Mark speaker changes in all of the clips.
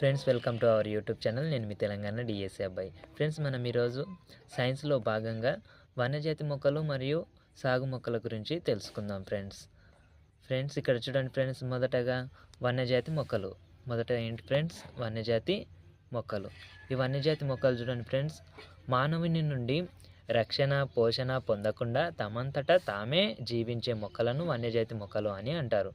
Speaker 1: Friends welcome to our YouTube channel నేను మీ Telangana DSA అబ్బాయి. ఫ్రెండ్స్ మనం ఈరోజు సైన్స్లో భాగంగా వన్యజాతి మొక్కలు మరియు సాగు మొక్కల గురించి తెలుసుకుందాం ఫ్రెండ్స్ ఫ్రెండ్స్ ఇక్కడ చూడండి ఫ్రెండ్స్ మొదటగా వన్యజాతి మొక్కలు. మొదట ఏంటి ఫ్రెండ్స్ వన్యజాతి మొక్కలు. ఈ వన్యజాతి మొక్కలు చూడండి ఫ్రెండ్స్ మానవుని నుండి రక్షణ పోషణ పొందకుండా తమంతట తామే జీవించే మొక్కలను వన్యజాతి మొక్కలు అని అంటారు.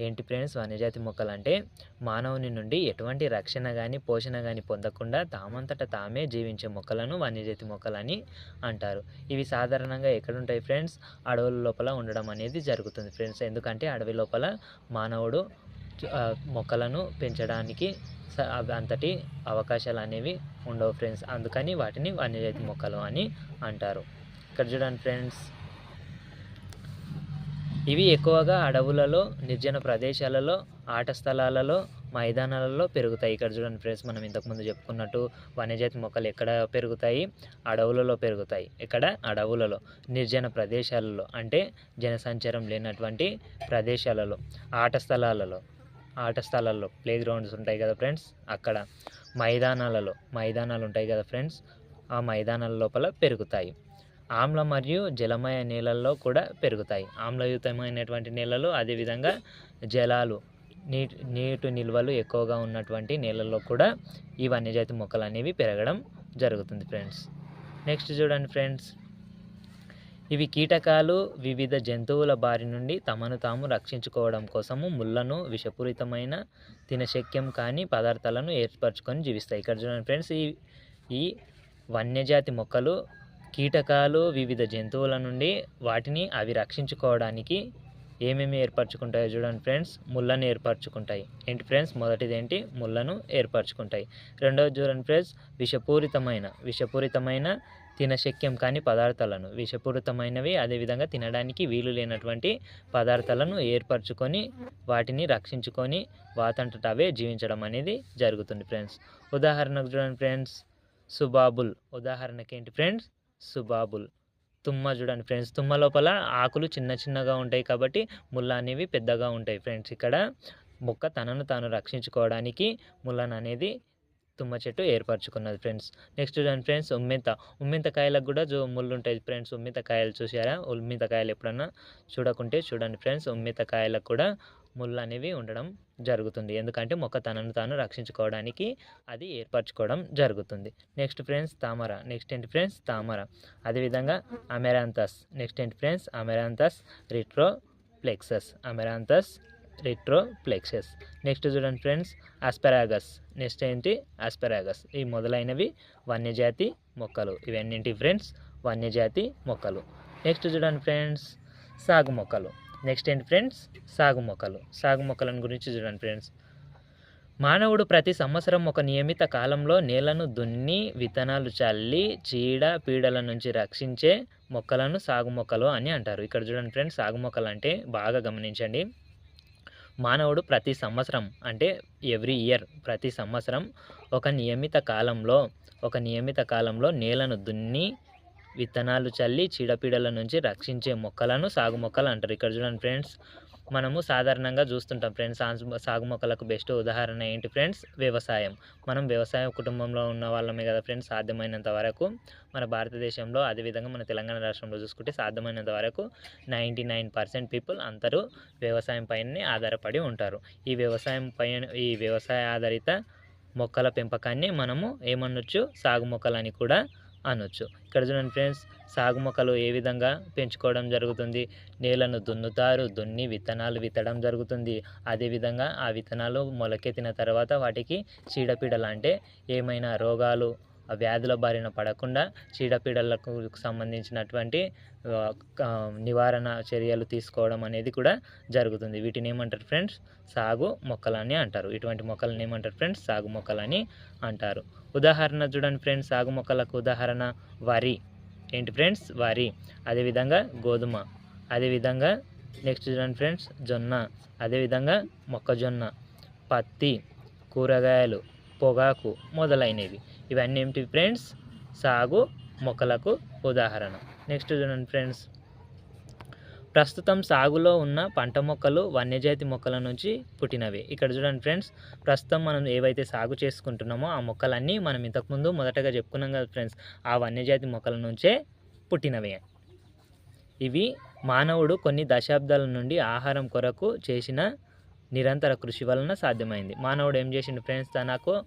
Speaker 1: ఏంటి ఫ్రెండ్స్? వన్యజాతి మొక్కలు అంటే మానవుని నుండి ఎటువంటి రక్షణ కానీ పోషణ కానీ పొందకుండా తామంతట తామే జీవించే మొక్కలను వన్యజాతి మొక్కలని అంటారు. ఇవి సాధారణంగా ఎక్కడుంటాయి ఫ్రెండ్స్? అడవుల లోపల ఉండడం అనేది జరుగుతుంది ఫ్రెండ్స్. ఎందుకంటే అడవి లోపల మానవుడు మొక్కలను పెంచడానికి స- అంతటి అవకాశాలు అనేవి ఉండవు ఫ్రెండ్స్. అందుకని వాటిని వన్యజాతి మొక్కలు అని అంటారు. ఇక్కడ చూడండి ఫ్రెండ్స్. ఇవి ఎక్కువగా అడవులలో నిర్జన ప్రదేశాలలో ఆట స్థలాలలో మైదానాలలో పెరుగుతాయి. ఇక్కడ చూడండి ఫ్రెండ్స్ మనం ఇంతకుముందు చెప్పుకున్నట్టు వన్యజాతి మొక్కలు ఎక్కడ పెరుగుతాయి? అడవులలో పెరుగుతాయి. ఇక్కడ అడవులలో. నిర్జన ప్రదేశాలలో. అంటే జనసంచారం లేనటువంటి ప్రదేశాలలో. ఆట స్థలాలలో. ఆట స్థలాల్లో. ప్లే గ్రౌండ్స్ ఉంటాయి కదా ఫ్రెండ్స్ అక్కడ. మైదానాలలో. మైదానాలు ఉంటాయి కదా ఫ్రెండ్స్ ఆ మైదానాల లోపల పెరుగుతాయి. ఆమ్ల మరియు జలమయ నేలల్లో కూడా పెరుగుతాయి. ఆమ్లయుతమైనటువంటి నేలలు అదేవిధంగా జలాలు నీటి నీటి నిల్వలు ఎక్కువగా ఉన్నటువంటి నేలల్లో కూడా ఈ వన్యజాతి మొక్కలు అనేవి పెరగడం జరుగుతుంది ఫ్రెండ్స్. నెక్స్ట్ చూడండి ఫ్రెండ్స్. ఇవి కీటకాలు వివిధ జంతువుల బారి నుండి తమను తాము రక్షించుకోవడం కోసము ముళ్ళను విషపూరితమైన తినశక్యం కాని పదార్థాలను ఏర్పరచుకొని జీవిస్తాయి. ఇక్కడ చూడండి ఫ్రెండ్స్ ఈ ఈ వన్యజాతి మొక్కలు కీటకాలు వివిధ జంతువుల నుండి వాటిని అవి రక్షించుకోవడానికి ఏమేమి ఏర్పరచుకుంటాయో చూడండి ఫ్రెండ్స్. ముళ్ళను ఏర్పరచుకుంటాయి. ఏంటి ఫ్రెండ్స్? మొదటిది ఏంటి ముళ్ళను ఏర్పరచుకుంటాయి. రెండవది చూడండి ఫ్రెండ్స్ విషపూరితమైన విషపూరితమైన తినశక్యం కాని పదార్థాలను. విషపూరితమైనవి అదేవిధంగా తినడానికి వీలు లేనటువంటి పదార్థాలను ఏర్పరచుకొని వాటిని రక్షించుకొని వాతంతట అవే జీవించడం అనేది జరుగుతుంది ఫ్రెండ్స్. ఉదాహరణకు చూడండి ఫ్రెండ్స్ సుబాబుల్. ఉదాహరణకి ఏంటి ఫ్రెండ్స్? సుబాబుల్. తుమ్మ చూడండి ఫ్రెండ్స్ తుమ్మ లోపల ఆకులు చిన్న చిన్నగా ఉంటాయి కాబట్టి ముళ్ళ అనేవి పెద్దగా ఉంటాయి ఫ్రెండ్స్. ఇక్కడ మొక్క తనను తాను రక్షించుకోవడానికి ముళ్ళను అనేది తుమ్మ చెట్టు ఏర్పరచుకున్నది ఫ్రెండ్స్. నెక్స్ట్ చూడండి ఫ్రెండ్స్ ఉమ్మెంత. ఉమ్మెంతకాయలకు కూడా జో ముళ్ళు ఉంటాయి ఫ్రెండ్స్. ఉమ్మెంత కాయలు చూసారా? ఉమ్మెంత కాయలు ఎప్పుడన్నా చూడకుంటే చూడండి ఫ్రెండ్స్ ఉమ్మెంతకాయలకు కూడా ముళ్ళు అనేవి ఉండడం జరుగుతుంది. ఎందుకంటే మొక్క తనను తాను రక్షించుకోవడానికి అది ఏర్పరచుకోవడం జరుగుతుంది. నెక్స్ట్ ఫ్రెండ్స్ తామర నెక్స్ట్ ఏంటి ఫ్రెండ్స్ తామర అదేవిధంగా అమెరాంతస్ నెక్స్ట్ ఏంటి friends amaranthus retroflexus amaranthus retroflexus next చూడండి ఫ్రెండ్స్ ఆస్పెరాగస్ నెక్స్ట్ ఏంటి? ఆస్పెరాగస్ ఈ మొదలైనవి వన్యజాతి మొక్కలు. ఇవన్నింటి ఫ్రెండ్స్ వన్యజాతి మొక్కలు. నెక్స్ట్ చూడండి ఫ్రెండ్స్ సాగు మొక్కలు. నెక్స్ట్ ఏంటి ఫ్రెండ్స్ సాగు మొక్కలు. సాగు మొక్కలను గురించి చూడండి ఫ్రెండ్స్ మానవుడు ప్రతి సంవత్సరం ఒక నియమిత కాలంలో నేలను దున్ని విత్తనాలు చల్లి చీడ పీడల నుంచి రక్షించే మొక్కలను సాగు మొక్కలు అని అంటారు. ఇక్కడ చూడండి ఫ్రెండ్స్ సాగు మొక్కలు అంటే బాగా గమనించండి. మానవుడు ప్రతి సంవత్సరం అంటే ఎవ్రీ ఇయర్ ప్రతి సంవత్సరం ఒక నియమిత కాలంలో ఒక నియమిత కాలంలో నేలను దున్ని విత్తనాలు చల్లి చీడపీడల నుంచి రక్షించే మొక్కలను సాగు మొక్కలు అంటారు. ఇక్కడ చూడండి ఫ్రెండ్స్ మనము సాధారణంగా చూస్తుంటాం ఫ్రెండ్స్ సాగు- సాగు మొక్కలకు బెస్ట్ ఉదాహరణ ఏంటి ఫ్రెండ్స్? వ్యవసాయం. మనం వ్యవసాయ కుటుంబంలో ఉన్న వాళ్ళమే కదా ఫ్రెండ్స్ సాధ్యమైనంత వరకు మన భారతదేశంలో అదేవిధంగా మన తెలంగాణ రాష్ట్రంలో చూసుకుంటే సాధ్యమైనంత వరకు నైంటీ నైన్ పర్సెంట్ పీపుల్ అందరూ వ్యవసాయం పైనే ఆధారపడి ఉంటారు. ఈ వ్యవసాయం పైన ఈ వ్యవసాయ ఆధారిత మొక్కల పెంపకాన్ని మనము ఏమనొచ్చు? సాగు మొక్కలని కూడా అనొచ్చు. ఇక్కడ చూడండి ఫ్రెండ్స్ సాగు మొక్కలు ఏ విధంగా పెంచుకోవడం జరుగుతుంది? నేలను దున్నుతారు దున్ని విత్తనాలు విత్తడం జరుగుతుంది. అదేవిధంగా ఆ విత్తనాలు మొలకెత్తిన తర్వాత వాటికి చీడపీడలు అంటే ఏమైనా రోగాలు వ్యాధుల బారిన పడకుండా చీడపీడలకు సంబంధించినటువంటి నివారణ చర్యలు తీసుకోవడం అనేది కూడా జరుగుతుంది. వీటిని ఏమంటారు ఫ్రెండ్స్? సాగు మొక్కలని అంటారు. ఇటువంటి మొక్కలను ఏమంటారు ఫ్రెండ్స్? సాగు మొక్కలని అంటారు. ఉదాహరణ చూడండి ఫ్రెండ్స్. సాగు మొక్కలకు ఉదాహరణ వరి. ఏంటి ఫ్రెండ్స్? వరి. అదేవిధంగా గోధుమ. అదేవిధంగా నెక్స్ట్ చూడండి ఫ్రెండ్స్. జొన్న. అదేవిధంగా మొక్కజొన్న. పత్తి. కూరగాయలు. పొగాకు మొదలైనవి. ఇవన్నీ ఏమిటి ఫ్రెండ్స్? సాగు మొక్కలకు ఉదాహరణ. నెక్స్ట్ చూడండి ఫ్రెండ్స్. ప్రస్తుతం సాగులో ఉన్న పంట మొక్కలు వన్యజాతి మొక్కల నుంచి పుట్టినవి. ఇక్కడ చూడండి ఫ్రెండ్స్ ప్రస్తుతం మనం ఏవైతే సాగు చేసుకుంటున్నామో ఆ మొక్కలన్నీ మనం ఇంతకుముందు మొదటగా చెప్పుకున్నాం కదా ఫ్రెండ్స్ ఆ వన్యజాతి మొక్కల నుంచే పుట్టినవి. ఇవి మానవుడు కొన్ని దశాబ్దాల నుండి ఆహారం కొరకు చేసిన నిరంతర కృషి వలన సాధ్యమైంది. మానవుడు ఏం చేసిండు ఫ్రెండ్స్ తనకు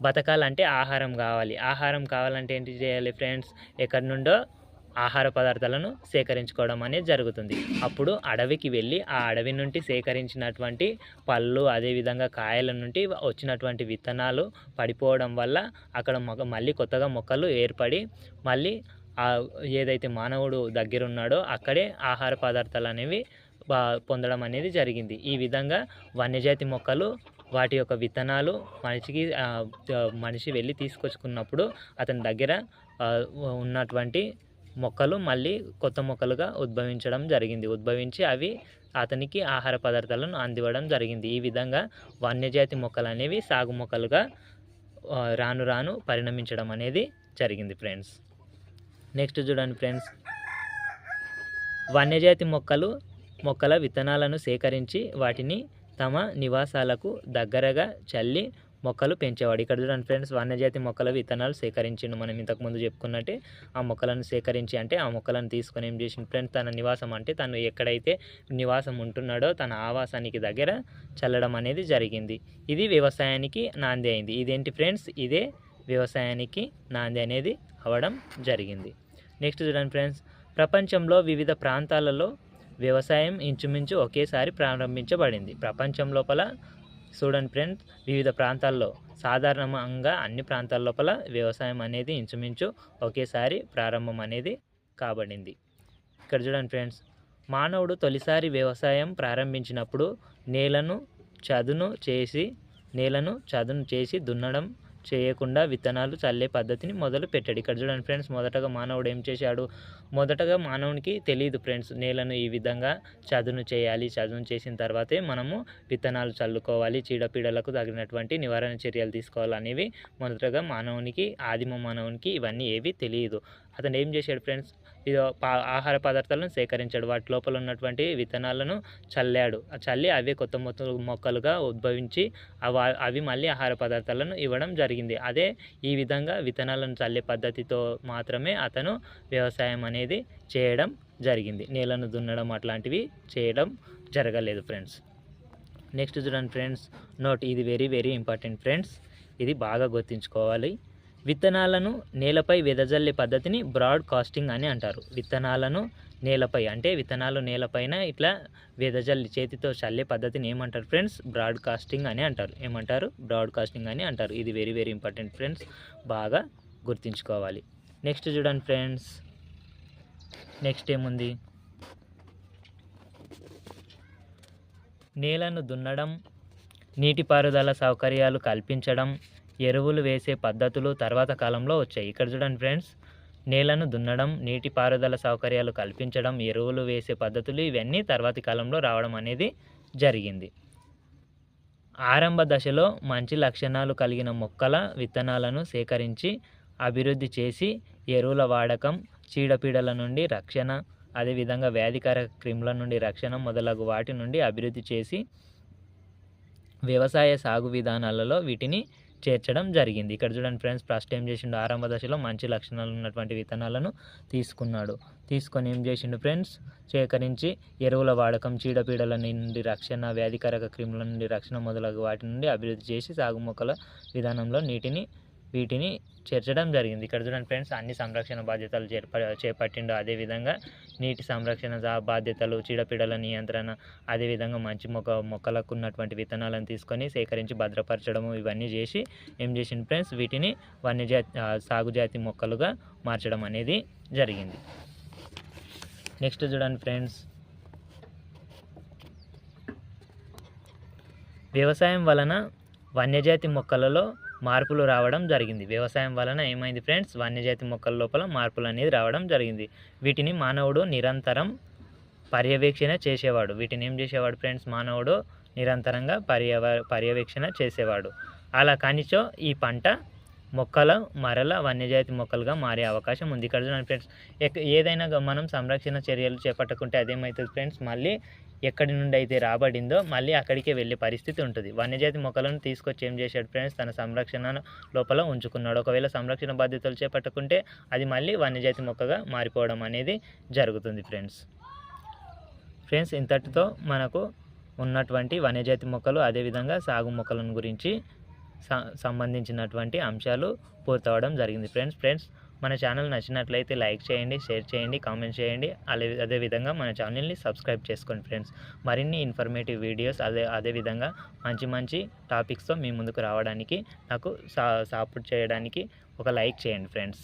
Speaker 1: బతకాలంటే ఆహారం కావాలి. ఆహారం కావాలంటే ఏంటి చేయాలి ఫ్రెండ్స్? ఎక్కడి నుండో ఆహార పదార్థాలను సేకరించుకోవడం అనేది జరుగుతుంది. అప్పుడు అడవికి వెళ్ళి ఆ అడవి నుండి సేకరించినటువంటి పళ్ళు అదేవిధంగా కాయల నుండి వచ్చినటువంటి విత్తనాలు పడిపోవడం వల్ల అక్కడ మొక్క మళ్ళీ కొత్తగా మొక్కలు ఏర్పడి మళ్ళీ ఆ ఏదైతే మానవుడు దగ్గర ఉన్నాడో అక్కడే ఆహార పదార్థాలు అనేవి పొందడం అనేది జరిగింది. ఈ విధంగా వన్యజాతి మొక్కలు వాటి యొక్క విత్తనాలు మనిషికి మనిషి వెళ్ళి తీసుకొచ్చుకున్నప్పుడు అతని దగ్గర ఉన్నటువంటి మొక్కలు మళ్ళీ కొత్త మొక్కలుగా ఉద్భవించడం జరిగింది. ఉద్భవించి అవి అతనికి ఆహార పదార్థాలను అందివ్వడం జరిగింది. ఈ విధంగా వన్యజాతి మొక్కలు అనేవి సాగు మొక్కలుగా రాను రాను పరిణమించడం అనేది జరిగింది ఫ్రెండ్స్. నెక్స్ట్ చూడండి ఫ్రెండ్స్. వన్యజాతి మొక్కలు మొక్కల విత్తనాలను సేకరించి వాటిని తమ నివాసాలకు దగ్గరగా చల్లి మొక్కలు పెంచేవాడు. ఇక్కడ చూడండి ఫ్రెండ్స్ వన్యజాతి మొక్కల విత్తనాలు సేకరించిండు మనం ఇంతకుముందు చెప్పుకున్నట్టే. ఆ మొక్కలను సేకరించి అంటే ఆ మొక్కలను తీసుకొని ఏం చేసిండు ఫ్రెండ్స్ తన నివాసం అంటే తను ఎక్కడైతే నివాసం ఉంటున్నాడో తన ఆవాసానికి దగ్గర చల్లడం అనేది జరిగింది. ఇది వ్యవసాయానికి నాంది అయింది. ఇదేంటి ఫ్రెండ్స్? ఇదే వ్యవసాయానికి నాంది అనేది అవ్వడం జరిగింది. నెక్స్ట్ చూడండి ఫ్రెండ్స్ ప్రపంచంలో వివిధ ప్రాంతాలలో వ్యవసాయం ఇంచుమించు ఒకేసారి ప్రారంభించబడింది. ప్రపంచం లోపల చూడండి ఫ్రెండ్స్ వివిధ ప్రాంతాల్లో సాధారణంగా అన్ని ప్రాంతాల లోపల వ్యవసాయం అనేది ఇంచుమించు ఒకేసారి ప్రారంభం అనేది కాబడింది. ఇక్కడ చూడండి ఫ్రెండ్స్ మానవుడు తొలిసారి వ్యవసాయం ప్రారంభించినప్పుడు నేలను చదును చేసి నేలను చదును చేసి దున్నడం చేయకుండా విత్తనాలు చల్లే పద్ధతిని మొదలు పెట్టాడు. ఇక్కడ చూడండి ఫ్రెండ్స్ మొదటగా మానవుడు ఏం చేశాడు? మొదటగా మానవునికి తెలియదు ఫ్రెండ్స్ నేలను ఈ విధంగా చదును చేయాలి. చదును చేసిన తర్వాతే మనము విత్తనాలు చల్లుకోవాలి. చీడపీడలకు తగినటువంటి నివారణ చర్యలు తీసుకోవాలి అనేవి మొదటగా మానవునికి ఆదిమ మానవునికి ఇవన్నీ ఏవి తెలియదు అతను ఏం చేశాడు ఫ్రెండ్స్? ఇది పా- ఆహార పదార్థాలను సేకరించాడు. వాటి లోపల ఉన్నటువంటి విత్తనాలను చల్లాడు. చల్లి అవే కొత్త మొత్తం మొక్కలుగా ఉద్భవించి అవ అవి మళ్ళీ ఆహార పదార్థాలను ఇవ్వడం జరిగింది. అదే ఈ విధంగా విత్తనాలను చల్లే పద్ధతితో మాత్రమే అతను వ్యవసాయం అనేది చేయడం జరిగింది. నేలను దున్నడం అట్లాంటివి చేయడం జరగలేదు ఫ్రెండ్స్. నెక్స్ట్ చూడండి ఫ్రెండ్స్ నోట్ ఇది వెరీ వెరీ ఇంపార్టెంట్ ఫ్రెండ్స్. ఇది బాగా గుర్తుంచుకోవాలి. విత్తనాలను నేలపై వెదజల్లే పద్ధతిని బ్రాడ్ కాస్టింగ్ అని అంటారు. విత్తనాలను నేలపై అంటే విత్తనాలు నేలపైన ఇట్లా వెదజల్లి చేతితో చల్లే పద్ధతిని ఏమంటారు ఫ్రెండ్స్? బ్రాడ్ కాస్టింగ్ అని అంటారు. ఏమంటారు? బ్రాడ్ కాస్టింగ్ అని అంటారు. ఇది వెరీ వెరీ ఇంపార్టెంట్ ఫ్రెండ్స్. బాగా గుర్తుంచుకోవాలి. నెక్స్ట్ చూడండి ఫ్రెండ్స్. నెక్స్ట్ ఏముంది? నేలను దున్నడం నీటిపారుదల సౌకర్యాలు కల్పించడం ఎరువులు వేసే పద్ధతులు తర్వాత కాలంలో వచ్చాయి. ఇక్కడ చూడండి ఫ్రెండ్స్ నేలను దున్నడం నీటిపారుదల సౌకర్యాలు కల్పించడం ఎరువులు వేసే పద్ధతులు ఇవన్నీ తర్వాతి కాలంలో రావడం అనేది జరిగింది. ఆరంభ దశలో మంచి లక్షణాలు కలిగిన మొక్కల విత్తనాలను సేకరించి అభివృద్ధి చేసి ఎరువుల వాడకం చీడపీడల నుండి రక్షణ అదేవిధంగా వ్యాధికారక క్రిముల నుండి రక్షణ మొదలగు వాటి నుండి అభివృద్ధి చేసి వ్యవసాయ సాగు విధానాలలో వీటిని చేర్చడం జరిగింది. ఇక్కడ చూడండి ఫ్రెండ్స్ ఫస్ట్ ఏం చేసిండు? ఆరంభ దశలో మంచి లక్షణాలు ఉన్నటువంటి విత్తనాలను తీసుకున్నాడు. తీసుకొని ఏం చేసిండు ఫ్రెండ్స్? సేకరించి ఎరువుల వాడకం చీడపీడల నుండి రక్షణ వ్యాధికారక క్రిముల నుండి రక్షణ మొదలగు వాటి నుండి అభివృద్ధి చేసి సాగు మొక్కల విధానంలో నీటిని వీటిని చేర్చడం జరిగింది. ఇక్కడ చూడండి ఫ్రెండ్స్ అన్ని సంరక్షణ బాధ్యతలు చేప చేపట్టిండు. అదేవిధంగా నీటి సంరక్షణ బాధ్యతలు చీడపీడల నియంత్రణ అదేవిధంగా మంచి మొక్క మొక్కలకు ఉన్నటువంటి విత్తనాలను తీసుకొని సేకరించి భద్రపరచడము ఇవన్నీ చేసి ఏం చేసిండు ఫ్రెండ్స్ వీటిని వన్యజాతి సాగుజాతి మొక్కలుగా మార్చడం అనేది జరిగింది. నెక్స్ట్ చూడండి ఫ్రెండ్స్. వ్యవసాయం వలన వన్యజాతి మొక్కలలో మార్పులు రావడం జరిగింది. వ్యవసాయం వలన ఏమైంది ఫ్రెండ్స్? వన్యజాతి మొక్కల లోపల మార్పులు అనేది రావడం జరిగింది. వీటిని మానవుడు నిరంతరం పర్యవేక్షణ చేసేవాడు. వీటిని ఏం చేసేవాడు ఫ్రెండ్స్? మానవుడు నిరంతరంగా పర్యవ పర్యవేక్షణ చేసేవాడు. అలా కానిచో ఈ పంట మొక్కల మరల వన్యజాతి మొక్కలుగా మారే అవకాశం ఉంది. ఇక్కడ చూడండి ఫ్రెండ్స్ ఏదైనా మనం సంరక్షణ చర్యలు చేపట్టకుంటే అదేమవుతుంది ఫ్రెండ్స్? మళ్ళీ ఎక్కడి నుండి అయితే రాబడిందో మళ్ళీ అక్కడికే వెళ్ళే పరిస్థితి ఉంటుంది. వన్యజాతి మొక్కలను తీసుకొచ్చి ఏం చేశాడు ఫ్రెండ్స్? తన సంరక్షణ లోపల ఉంచుకున్నాడు. ఒకవేళ సంరక్షణ బాధ్యతలు చేపట్టకుంటే అది మళ్ళీ వన్యజాతి మొక్కగా మారిపోవడం అనేది జరుగుతుంది ఫ్రెండ్స్. ఫ్రెండ్స్ ఇంతటితో మనకు ఉన్నటువంటి వన్యజాతి మొక్కలు అదేవిధంగా సాగు మొక్కలను గురించి సంబంధించినటువంటి అంశాలు పూర్తవడం జరిగింది. ఫ్రెండ్స్ ఫ్రెండ్స్ మన ఛానల్ నచ్చినట్లయితే లైక్ చేయండి షేర్ చేయండి కామెంట్ చేయండి. అదే అదేవిధంగా మన ఛానల్ని సబ్స్క్రైబ్ చేసుకోండి ఫ్రెండ్స్. మరిన్ని ఇన్ఫర్మేటివ్ వీడియోస్ అదే అదేవిధంగా మంచి మంచి టాపిక్స్తో మీ ముందుకు రావడానికి నాకు సా సపోర్ట్ చేయడానికి ఒక లైక్ చేయండి ఫ్రెండ్స్.